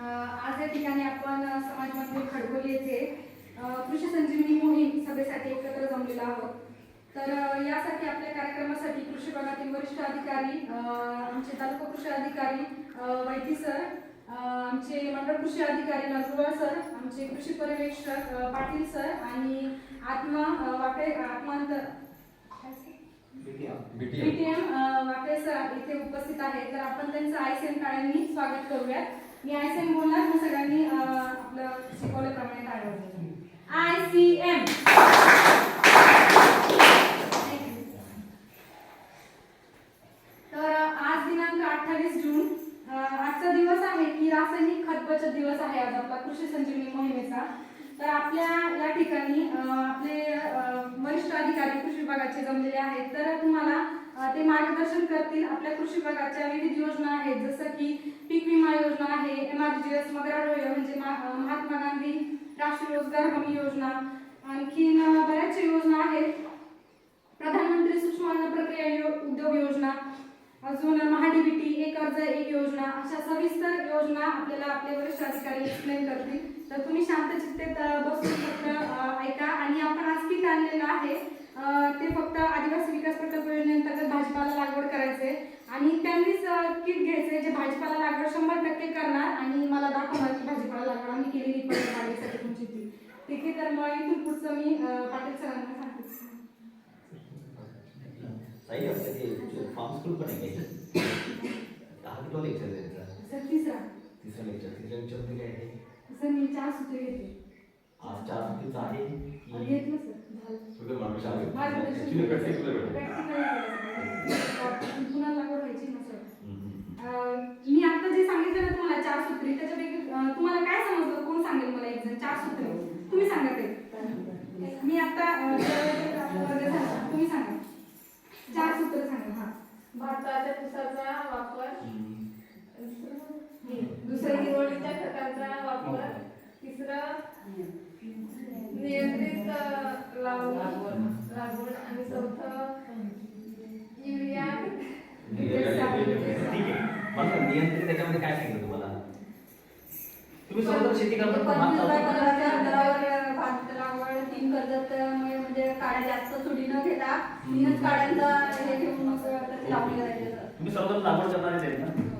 आज या ठिकाणी आपण समाज मंदिर खडकोली येथे कृषी संजीवनी मोहीम सभेसाठी एकत्र जमलेलो आहोत. तर यासाठी आपल्या कार्यक्रमासाठी कृषी विभागातील वरिष्ठ अधिकारी आमचे तालुका कृषी अधिकारी वैती सर आमचे मंडळ कृषी अधिकारी नरगुळा सर आमचे कृषी पर्यवेक्षक पाटील सर आणि आत्मा वाटे आत्मांतर बीटीएम वाकळे सर इथे उपस्थित आहेत. तर आपण त्यांचं आयसीएम टाळ्यांनी स्वागत करूयात. मी आयसीएम बोलणार मग सगळ्यांनी आपलं शिकवल्याप्रमाणे आय सी एम. तर आज दिनांक अठ्ठावीस जून आजचा दिवस आहे की रासायनिक खत बचत दिवस आहे आज आपला कृषी संजीवनी मोहिमेचा. तर आपल्या या ठिकाणी आपले वरिष्ठ अधिकारी कृषी विभागाचे जमलेले आहेत. तर तुम्हाला ते मार्गदर्शन करतील आपल्या कृषी विभागाच्या विविध योजना आहेत जसं की पीक विमा योजना आहे जी म्हणजे महात्मा गांधी राष्ट्रीय रोजगार हमी योजना आणखीन बऱ्याचशा योजना आहेत. प्रधानमंत्री सूक्ष्म अन्न प्रक्रिया यो- उद्योग योजना अजून महाडीबीटी एक अर्ज एक योजना अशा सविस्तर योजना आपल्याला आपले वरिष्ठ अधिकारी एक्सप्लेन करतील. तर तुम्ही शांत चित्तेत बसून फक्त ऐका. आणि आपण आज पीक आणलेलं आहे ते फक्त आदिवासी विकास प्रकल्प योजनेअंतर्गत भाजीपाला लागवड करायचे आणि भाजीपाला लागवड शंभर टक्के करणार आणि मला दाखवणार की भाजीपाला लागवड आम्ही केलेली पण वाढीसाठी तुमची ती ठीक आहे तर मग इथून पुढचं मी पाटील सरांना सांगते. फार्म स्कूल पण आहे का इथं? दहा किलो लेक्चर द्यायचा सर तिसरा. तिसरं लेक्चर तिसऱ्या लेक्चरमध्ये काय आहे? सर मी चार सूत्र घेते. आज चार आहे घेतलं सर झालं. तुझं खताचा वापर तिसरं नियंत्रित अ, लागवड आणि चौथं युरिया. आहे. नियंत्रित त्याच्यामध्ये काय सांगितलं तुम्हाला? तुम्ही स्वतः शेती करता तीन म्हणजे जास्त सुडी न घेता तीनच काड्यांचा हे घेऊन मग लावणी करायची. तुम्ही स्वतः लागवड करणारे आहेत ना?